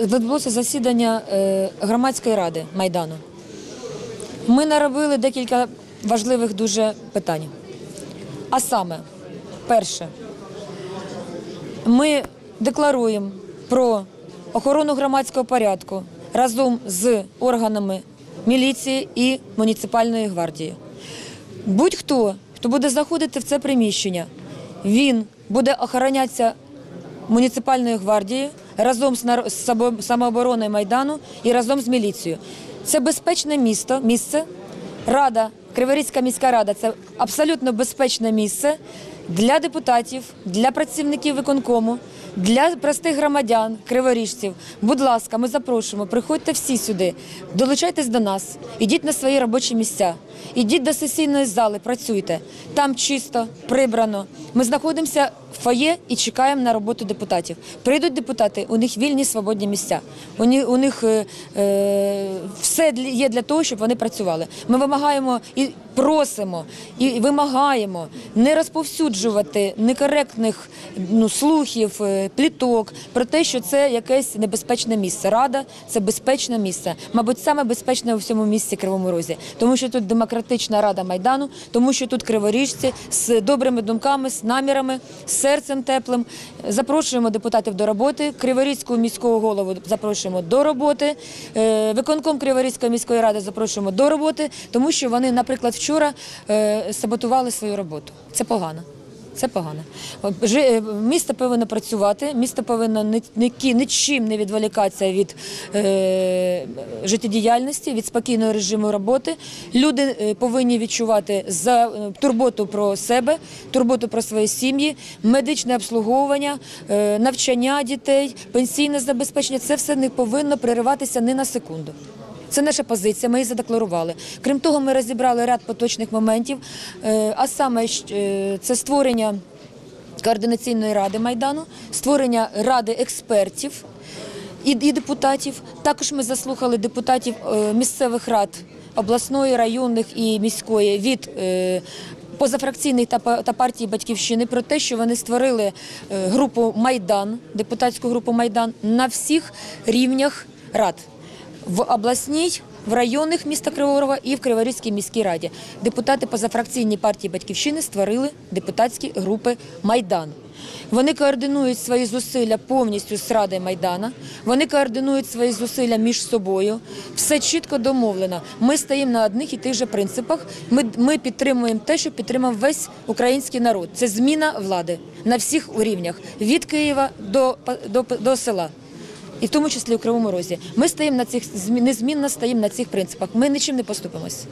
відбулося засідання е, громадської ради Майдану. Ми наробили декілька важливих дуже питань. А саме, перше, ми декларуємо про охорону громадського порядку разом з органами міліції і муніципальної гвардії. Будь-хто, хто буде заходити в це приміщення, він буде охоронятися муніципальною гвардією разом з самообороною Майдану і разом з міліцією. Це безпечне місто, місце. Рада, Криворізька міська рада це абсолютно безпечне місце для депутатів, для працівників виконкому, для простих громадян, криворіжців. Будь ласка, ми запрошуємо, приходьте всі сюди, долучайтесь до нас, ідіть на свої робочі місця, ідіть до сесійної зали, працюйте. Там чисто, прибрано. Ми знаходимося в фоє і чекаємо на роботу депутатів. Прийдуть депутати, у них вільні свободні місця. У них, у них е, е, все є для того, щоб вони працювали. Ми вимагаємо і просимо, і вимагаємо не розповсюджувати некоректних ну, слухів, е, пліток про те, що це якесь небезпечне місце. Рада це безпечне місце, мабуть, саме безпечне у всьому місті Кривому Розі, тому що тут демократична рада майдану, тому що тут криворіжці з добрими думками, з намірами, з серцем теплим. Запрошуємо депутатів до роботи. Криворізьку міського голову запрошуємо до роботи. Е, Виконком Криворізької міської ради запрошуємо до роботи, тому що вони, наприклад, вчора е, саботували свою роботу. Це погано. Це погано. Е, Місто повинно працювати, місто повинно нічим не відволікатися від е, життєдіяльності, від спокійного режиму роботи. Люди е, повинні відчувати е, турботу про себе, турботу про свої сім'ї, медичне обслуговування, е, навчання дітей, пенсійне забезпечення. Це все не повинно перериватися ні на секунду. Це наша позиція, ми її задекларували. Крім того, ми розібрали ряд поточних моментів, е, а саме е, це створення координаційної ради майдану, створення ради експертів і, депутатів. Також ми заслухали депутатів е, місцевих рад обласної, районних і міської від. Позафракційних та, па- та партії батьківщини про те, що вони створили групу Майдан, депутатську групу Майдан на всіх рівнях рад в обласній, в районних міста Кривого Рога і в Криворізькій міській раді. Депутати позафракційні партії Батьківщини створили депутатські групи Майдан. Вони координують свої зусилля повністю з Радою Майдана. Вони координують свої зусилля між собою. Все чітко домовлено. Ми стоїмо на одних і тих же принципах. Ми, ми підтримуємо те, що підтримав весь український народ. Це зміна влади на всіх рівнях від Києва до, до, до села і в тому числі у Кривому Розі. Ми стоїмо на цих змі- незмінно стоїмо на цих принципах. Ми нічим не поступимось.